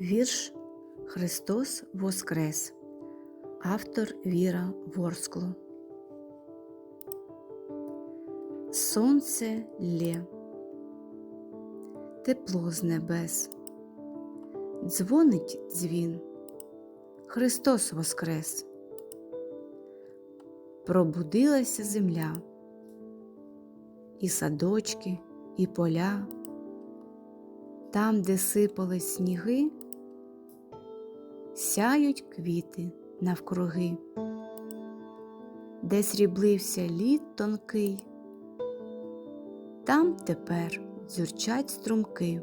Вірш Христос Воскрес. Автор Віра Ворскло. Сонце лє, тепло з небес, дзвонить дзвін, Христос Воскрес. Пробудилася земля, і садочки, і поля, там, де сипались сніги, сяють квіти навкруги, де сріблився лід тонкий, там тепер дзюрчать струмки,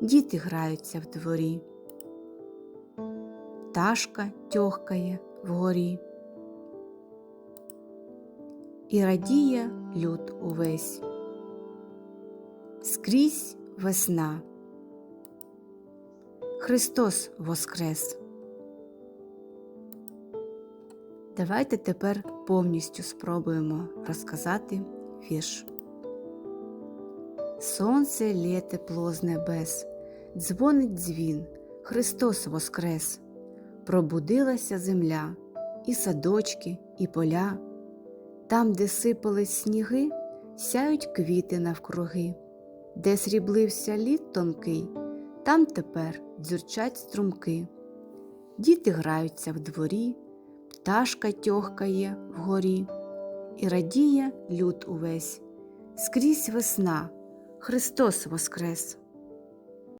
діти граються в дворі, пташка тьохкає вгорі. І радіє люд увесь, скрізь весна. Христос Воскрес. Давайте тепер повністю спробуємо розказати вірш. Сонце лє тепло з небес, дзвонить дзвін, Христос Воскрес, пробудилася земля, і садочки, і поля, там, де сипались сніги, сяють квіти навкруги, де сріблився лід тонкий, там тепер дзюрчать струмки. Діти граються в дворі, пташка тьохкає вгорі, і радіє люд увесь, скрізь весна, Христос Воскрес.